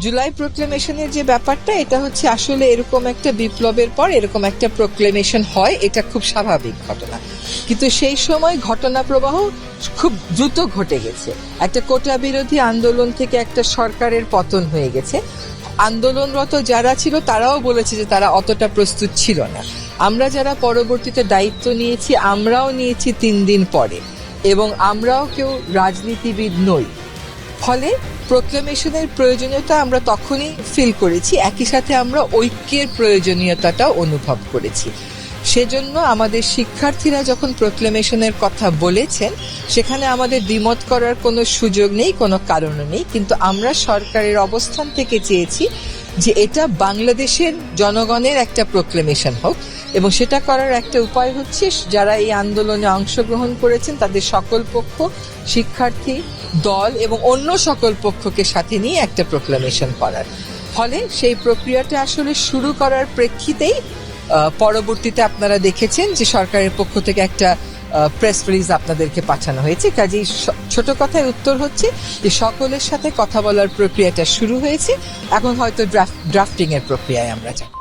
জুলাই প্রোক্লেমেশনের যে ব্যাপারটা, এটা হচ্ছে আসলে এরকম একটা বিপ্লবের পর এরকম একটা প্রোক্লেমেশন হয়, এটা খুব স্বাভাবিক ঘটনা। কিন্তু সেই সময় ঘটনা প্রবাহ খুব দ্রুত ঘটে গেছে। একটা কোটা বিরোধী আন্দোলন থেকে একটা সরকারের পতন হয়ে গেছে। আন্দোলনরত যারা ছিল, তারাও বলেছে যে তারা অতটা প্রস্তুত ছিল না। আমরা যারা পরবর্তীতে দায়িত্ব নিয়েছি, আমরাও নিয়েছি তিন দিন পরে। এবং আমরাও কেউ রাজনীতিবিদ নই। ফলে প্রোক্লেমেশনের প্রয়োজনীয়তা আমরা তখনই ফিল করেছি, একই সাথে আমরা ঐক্যের প্রয়োজনীয়তাটাও অনুভব করেছি। সেজন্য আমাদের শিক্ষার্থীরা যখন প্রোক্লেমেশনের কথা বলেছেন, সেখানে আমাদের দ্বিমত করার কোনো সুযোগ নেই, কোনো কারণও নেই, কিন্তু আমরা সরকারের অবস্থান থেকে চেয়েছি যে এটা বাংলাদেশের জনগণের একটা প্রোক্লেমেশন হোক, এবং সেটা করার একটা উপায় হচ্ছে যারা এই আন্দোলনে অংশগ্রহণ করেছেন, তাদের সকল পক্ষ, শিক্ষার্থী, দল এবং অন্য সকল পক্ষকে সাথে নিয়ে একটা প্রোক্লেমেশন করার। ফলে সেই প্রক্রিয়াটা আসলে শুরু করার প্রেক্ষিতেই পরবর্তীতে আপনারা দেখেছেন যে সরকারের পক্ষ থেকে একটা প্রেস রিলিজ আপনাদেরকে পাঠানো হয়েছে। কাজেই ছোট কথায় উত্তর হচ্ছে যে সকলের সাথে কথা বলার প্রক্রিয়াটা শুরু হয়েছে। এখন হয়তো ড্রাফটিং ড্রাফটিংয়ের প্রক্রিয়ায় আমরা যাই